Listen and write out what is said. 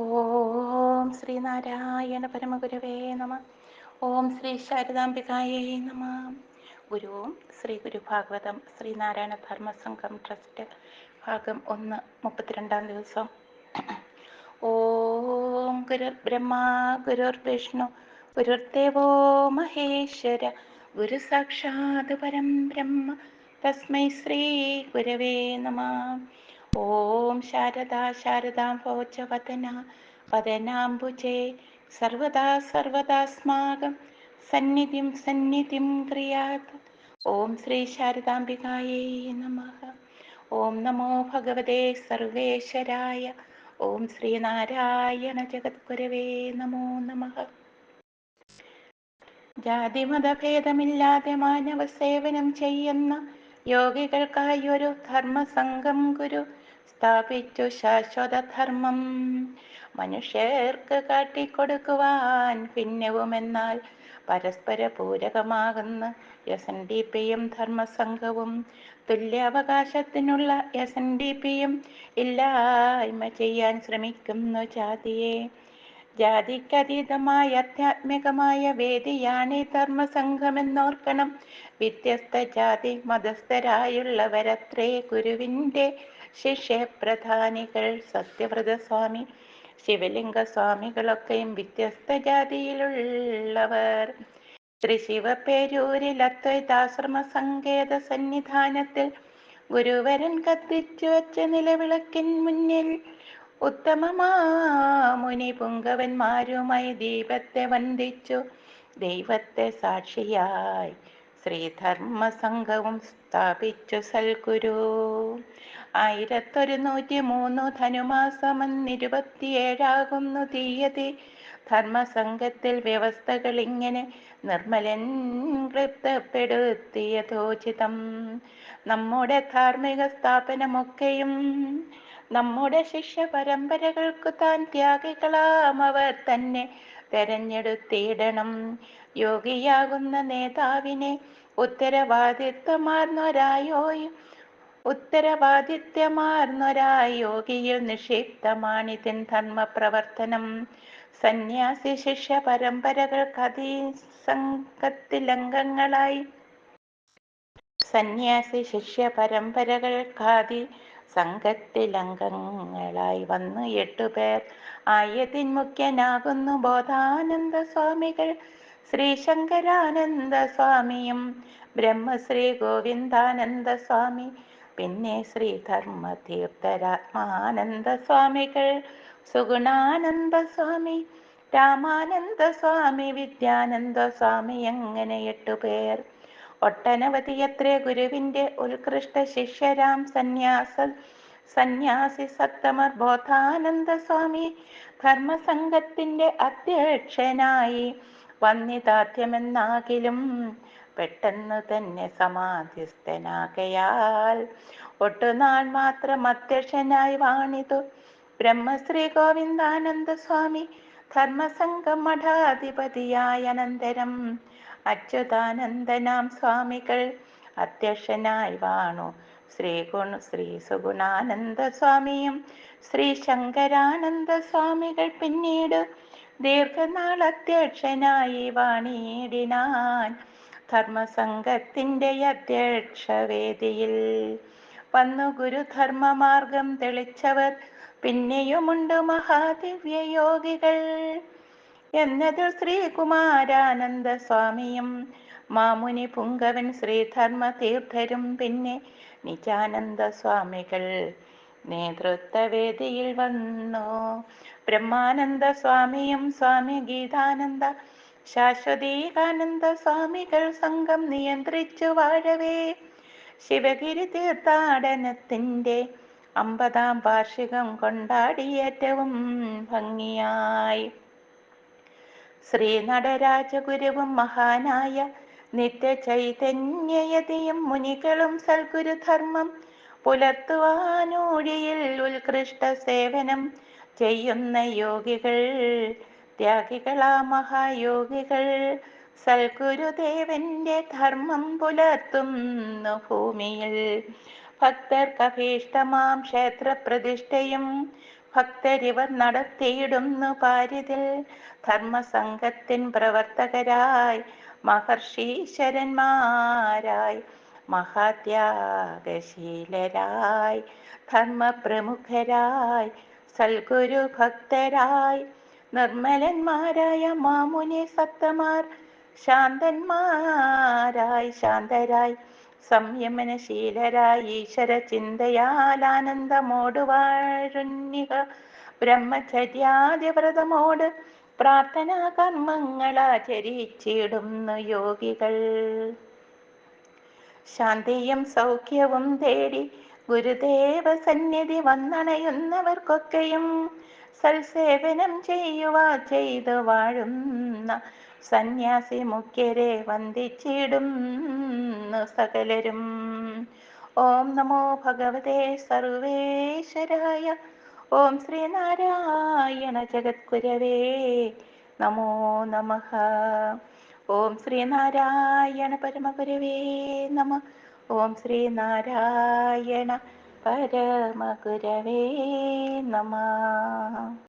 ഓം ശ്രീനാരായണ പരമഗുരുവേ നമ. ഓം ശ്രീ ശാരദാംബികായേ നമ. ഗുരുവും ശ്രീ ഗുരുഭാഗവതം ശ്രീനാരായണ ധർമ്മസംഘം ട്രസ്റ്റ് ഭാഗം ഒന്ന് മുപ്പത്തിരണ്ടാം ദിവസം. ഓം ഗുരു ബ്രഹ്മ ഗുരുർ വിഷ്ണു ഗുരുർദേവോ മഹേശ്വര ഗുരു സാക്ഷാത് പരം ബ്രഹ്മ. തസ്മൈ ശ്രീ ഗുരവേ നമ. ഓം ശാരദാ ശാരദാം ഭോജ വദന വദനാംബുജേ. സർവദാ സർവദാസ്മാകം സന്നിധിം സന്നിധിം ക്രിയാത്. ഓം ശ്രീ ശാരദാംബികായേ നമഃ. ഓം നമോ ഭഗവതേ സർവേശ്വരായ. ഓം ശ്രീ നാരായണ ജഗദ്ഗുരവേ നമോ നമഃ. ജാതിമതഭേദമില്ലാതെ മാനവ സേവനം ചെയ്യുന്ന യോഗികൾക്കായി ഒരു ധർമ്മസംഘം ഗുരു. സ്ഥാപിച്ചു ശാശ്വത ധർമ്മം മനുഷ്യർക്ക് കാട്ടിക്കൊടുക്കുവാൻ ഭിന്നവുമെന്നാൽ പരസ്പര പൂരകമാകുന്ന എസ് എൻ ഡി പിയും ധർമ്മസംഘവും തുല്യാവകാശത്തിനുള്ള എസ് എൻ ഡി പിയും ഇല്ലായ്മ ചെയ്യാൻ ശ്രമിക്കുന്നു ജാതിയെ. ജാതിക്കതീതമായ ആധ്യാത്മികമായ വേദിയാണ് ഈ ധർമ്മസംഘമെന്നോർക്കണം. വ്യത്യസ്ത ജാതി മതസ്ഥരായുള്ളവരത്രേ ഗുരുവിന്റെ ശിഷ്യപ്രധാനികൾ സത്യവ്രതസ്വാമി ശിവലിംഗ സ്വാമികളൊക്കെയും വ്യത്യസ്ത ജാതിയിലുള്ളവർ ശ്രീ ശിവപേരൂരിൽ അദ്വൈതാശ്രമ സങ്കേത സന്നിധാനത്തിൽ ഗുരുവരൻ കത്തിച്ചു വച്ച നിലവിളക്കിൻ മുന്നിൽ ഉത്തമമാമുനി പുങ്കവന്മാരുമായി ദീപത്തെ വന്ദിച്ചു. ദൈവത്തെ സാക്ഷിയായി ശ്രീധർമ്മ സംഘവും സ്ഥാപിച്ചു സൽഗുരു. ആയിരത്തൊരുന്നൂറ്റി മൂന്ന് ധനുമാസമെന്നിരുപത്തിയേഴാകുന്നു തീയതി. ധർമ്മസംഘത്തിൽ വ്യവസ്ഥകൾ ഇങ്ങനെ നിർമ്മലൻ തൃപ്തപ്പെടുത്തിയതോചിതം നമ്മുടെ ധാർമ്മിക സ്ഥാപനമൊക്കെയും നമ്മുടെ ശിഷ്യ പരമ്പരകൾക്കു താൻ ത്യാഗികളാം. അവർ തന്നെ തെരഞ്ഞെടുത്തിടണം. യോഗിയാകുന്ന നേതാവിനെ ഉത്തരവാദിത്വമാർന്നൊരായോയും ഉത്തരവാദിത്യമാർന്നൊരായോഗിയിൽ നിക്ഷിപ്തമാണിതിൻ ധർമ്മപ്രവർത്തനം. സന്യാസി ശിഷ്യ പരമ്പരകൾക്ക് അതീസംഘത്തിലംഗങ്ങളായി സന്യാസി ശിഷ്യ പരമ്പരകൾക്കാതി സംഘത്തിലംഗങ്ങളായി വന്ന് എട്ടുപേർ ആയതിൻ മുഖ്യനാകുന്നു ബോധാനന്ദ സ്വാമികൾ. ശ്രീ ശങ്കരാനന്ദ സ്വാമിയും ബ്രഹ്മശ്രീ ഗോവിന്ദാനന്ദ സ്വാമി പിന്നെ ശ്രീ ധർമ്മതീർത്ഥരാത്മാനന്ദ സ്വാമികൾ സുഗുണാനന്ദ സ്വാമി രാമാനന്ദ സ്വാമി വിദ്യാനന്ദ സ്വാമി അങ്ങനെ എട്ടുപേർ ഒട്ടനവധി എത്രേ ഗുരുവിന്റെ ഉത്കൃഷ്ട ശിഷ്യരാം സന്യാസ സന്യാസി സത്തമർ ബോധാനന്ദ സ്വാമി ധർമ്മസംഘത്തിന്റെ അധ്യക്ഷനായി വന്നിതാദ്യമെന്നാകിലും പെട്ടെന്ന് തന്നെ സമാധിസ്ഥനാകയാൽ. ഒട്ടുനാൾ മാത്രം അധ്യക്ഷനായി വാണിതു. ബ്രഹ്മശ്രീ ഗോവിന്ദാനന്ദ സ്വാമി ധർമ്മസംഘം മഠാധിപതിയായ അനന്തരം. അച്യുതാനന്ദനാം സ്വാമികൾ അധ്യക്ഷനായി വാണു. ശ്രീ ഗുണ ശ്രീ സുഗുണാനന്ദ സ്വാമിയും ശ്രീ ശങ്കരാനന്ദ സ്വാമികൾ പിന്നീട് ദീർഘനാൾ അധ്യക്ഷനായി വാണിയിടിനാൻ ധർമ്മസംഘത്തിന്റെ അധ്യക്ഷവേദിയിൽ. വന്നു ഗുരുധർമ്മമാർഗം തെളിച്ചവർ പിന്നെയുമുണ്ട് മഹാദിവ്യ യോഗികൾ എന്നതിൽ ശ്രീകുമാരാനന്ദ സ്വാമിയും മാമുനി പുങ്കവൻ ശ്രീധർമ്മ തീർത്ഥരും പിന്നെ നിജാനന്ദ സ്വാമികൾ നേതൃത്വവേദിയിൽ വന്നു. ബ്രഹ്മാനന്ദ സ്വാമിയും സ്വാമി ഗീതാനന്ദ ശാശ്വതീകാനന്ദ സ്വാമികൾ സംഘം നിയന്ത്രിച്ചു വാഴവേ. ശിവഗിരി തീർത്ഥാടനത്തിന്റെ അമ്പതാം വാർഷികം കൊണ്ടാടി ഏറ്റവും ഭംഗിയായി. ശ്രീ നടരാജഗുരുവും മഹാനായ നിത്യ ചൈതന്യയതിയും മുനികളും സൽഗുരുധർമ്മം പുലർത്തുവാനൂഴിയിൽ ഉത്കൃഷ്ട സേവനം ചെയ്യുന്ന യോഗികൾ ത്യാഗികളാ മഹായോഗികൾ സൽഗുരുദേവന്റെ ധർമ്മം പുലർത്തുന്നു ഭൂമിയിൽ. ഭക്തർക്കഭീഷ്ടമാം ക്ഷേത്രപ്രതിഷ്ഠയും ഭക്തരിവർ നടത്തിയിടുന്നു പാരിതിൽ. ധർമ്മസംഘത്തിൻ പ്രവർത്തകരായി മഹർഷീശ്വരന്മാരായി മഹാത്യാഗശീലരായി ധർമ്മപ്രമുഖരായി സൽഗുരു ഭക്തരായി നിർമ്മലന്മാരായ മാമുനി സത്തമാർ ശാന്തന്മാരായി ശാന്തരായി സംയമനശീലരായി ഈശ്വര ചിന്തയാൽ ആനന്ദമോട് വാഴുന്നിക ബ്രഹ്മചര്യാദിവ്രതമോട് പ്രാർത്ഥനാ കർമ്മങ്ങൾ ആചരിച്ചിടുന്നു യോഗികൾ. ശാന്തിയും സൗഖ്യവും തേടി ഗുരുദേവ സന്നിധി വന്നണയുന്നവർക്കൊക്കെയും സൽസേവനം ചെയ്യുക ചെയ്തു വാഴുന്ന സന്യാസി മുഖ്യരെ വന്ദിച്ചിടുന്നു സകലരും. ഓം നമോ ഭഗവതേ സർവേശ്വരായ ഓം ശ്രീനാരായണ ജഗദ്ഗുരവേ നമോ നമ. ഓം ശ്രീനാരായണ പരമഗുരവേ നമ. ഓം ശ്രീനാരായണ പരമഗുരവേ നമ.